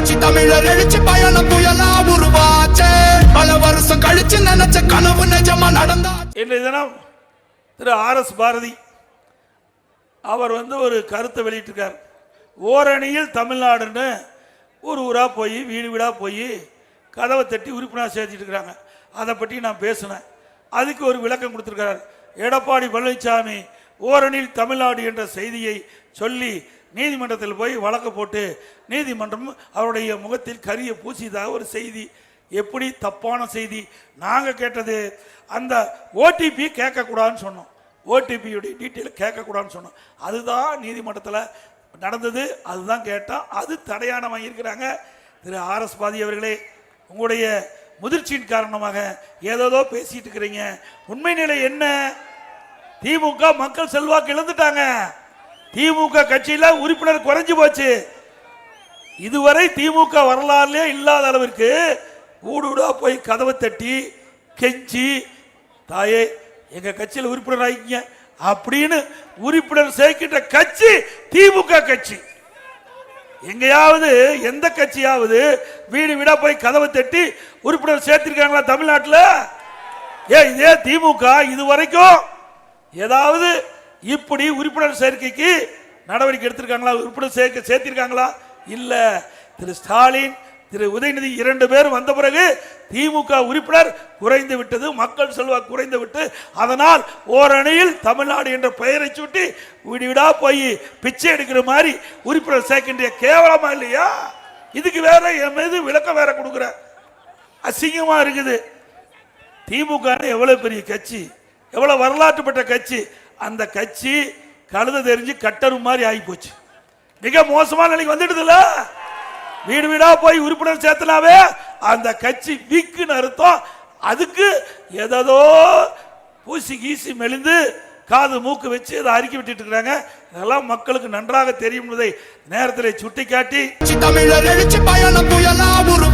புரட்சி தமிழர் எழுச்சி பயணம் புயலா உருவாச்சே. பல வருஷம் கழிச்சு நினைச்ச கனவு நிஜமா நடந்தா இன்றைய தினம் திரு ஆர் எஸ் பாரதி அவர் வந்து ஒரு கருத்தை வெளியிட்டிருக்கார். ஓரணியில் தமிழ்நாடுன்னு ஊர் ஊராக போய் வீடு வீடாக போய் கதவை தட்டி உறுப்பினர் சேர்த்துட்டு இருக்கிறாங்க அதை பற்றி நான் பேசினேன். அதுக்கு ஒரு விளக்கம் கொடுத்துருக்கிறார் எடப்பாடி பழனிசாமி ஓரணியில் தமிழ்நாடு என்ற செய்தியை சொல்லி நீதிமன்றத்தில் போய் வழக்கு போட்டு நீதிமன்றம் அவருடைய முகத்தில் கரிய பூசியதாக ஒரு செய்தி. எப்படி? தப்பான செய்தி. நாங்கள் கேட்டது அந்த ஓடிபி கேட்கக்கூடாதுன்னு சொன்னோம். ஓடிபியுடைய டீட்டெயில் கேட்கக்கூடாதுன்னு சொன்னோம். அதுதான் நீதிமன்றத்தில் நடந்தது. அதுதான் கேட்டோம் அது தடையான வாங்கியிருக்கிறாங்க திரு ஆர்எஸ் பாதி அவர்களே உங்களுடைய முதிர்ச்சியின் காரணமாக ஏதேதோ பேசிட்டு இருக்கிறீங்க. உண்மை நிலை என்ன? திமுக மக்கள் செல்வாக்கு இழந்துட்டாங்க. திமுக கட்சியில உறுப்பினர் குறைஞ்சு போச்சு. இதுவரை திமுக வரலாறுலே இல்லாத அளவிற்கு ஊடுடா போய் கதவை தட்டி கெஞ்சி தாயே எங்க கட்சியில் உறுப்பினர் ஆகிங்க அப்படின்னு உறுப்பினர் சேர்க்கின்ற கட்சி திமுக கட்சி. எங்கேயாவது எந்த கட்சியாவது வீடு வீடா போய் கதவை தட்டி உறுப்பினர் சேர்த்திருக்காங்களா தமிழ்நாட்டில்? ஏ இதே திமுக இது வரைக்கும் ஏதாவது இப்படி உறுப்பினர் சேர்க்கைக்கு நடவடிக்கை எடுத்திருக்காங்களா? உறுப்பினர் சேர்க்க சேர்த்திருக்காங்களா? இல்ல. திரு ஸ்டாலின் திரு உதயநிதி இரண்டு பேரும் வந்த பிறகு திமுக உறுப்பினர் குறைந்து விட்டது மக்கள் செல்வாக்கு குறைந்து விட்டு அதனால் ஓரணியில் தமிழ்நாடு என்ற பெயரை சுட்டி விடுவிடா போய் பிச்சை எடுக்கிற மாதிரி உறுப்பினர் சேர்க்கின்ற கேவலமா இல்லையா? இதுக்கு வேற என் மீது விளக்கம் வேற கொடுக்குற. அசிங்கமா இருக்குது. திமுக எவ்வளவு பெரிய கட்சி எவ்வளவு வரலாற்று பெற்ற கட்சி அந்த கட்சி கழுத தெரிஞ்சு கட்டரு மாதிரி ஆகி போச்சு மிக மோசமான நிலைக்கு வந்துடுதுல வீடு வீடா போய் உறுப்பினர் சேர்த்தனாவே அந்த கட்சி வீக்குன்னு அர்த்தம். அதுக்கு எதோ பூசி கீசி மெலிந்து காது மூக்கு வச்சு அதை அறிக்கை விட்டுட்டு இருக்கிறாங்க இதெல்லாம் மக்களுக்கு நன்றாக தெரியும் என்பதை நேரத்தில் சுட்டிக்காட்டி புரட்சி தமிழர் எழுச்சி பயணம் புயலா உருவாச்சே